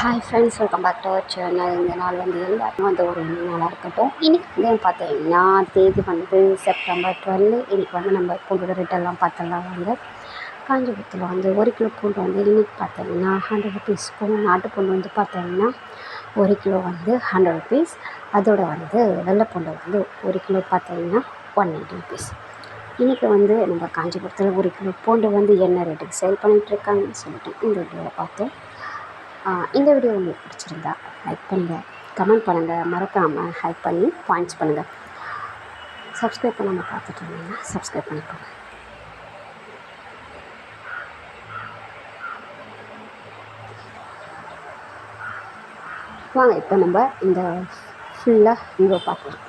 Hi friends welcome back to our channel இந்த நாள் வந்து எல்லாருக்கும் வந்து ஒரு நாளாக இருக்கட்டும். இன்னைக்கு வந்து பார்த்தீங்கன்னா தேதி வந்து செப்டம்பர் டுவெல் இன்னைக்கு வந்து நம்ம பூண்டோட ரேட்டெல்லாம் பார்த்தலாம் வந்து காஞ்சிபுரத்தில் வந்து ஒரு கிலோ பூண்டு வந்து இன்னைக்கு பார்த்தீங்கன்னா ஹண்ட்ரட் ருபீஸ்க்கும் நாட்டு பூண்டு வந்து பார்த்தீங்கன்னா ஒரு கிலோ வந்து ஹண்ட்ரட் ருபீஸ் அதோட வந்து வெள்ளை பூண்டு வந்து ஒரு கிலோ பார்த்தீங்கன்னா ஒன் எயிட்டி ருபீஸ் இன்றைக்கி வந்து நம்ம காஞ்சிபுரத்தில் ஒரு கிலோ பூண்டு வந்து என்ன ரேட்டுக்கு சேல் பண்ணிகிட்ருக்காங்கன்னு சொல்லிட்டு இந்த வீடியோவில் பார்த்தோம். இந்த வீடியோ உங்களுக்கு பிடிச்சிருந்தா லைக் பண்ணுங்கள் கமெண்ட் பண்ணுங்கள் மறக்காமல் ஹைப் பண்ணி பாயிண்ட்ஸ் பண்ணுங்கள் சப்ஸ்கிரைப் பண்ணாமல் பார்த்துட்டு இருந்தீங்கன்னா சப்ஸ்கிரைப் பண்ணிக்கோங்க. வாங்க இப்போ நம்ம இந்த ஃபுல்லாக வீடியோ பார்க்கலாம்.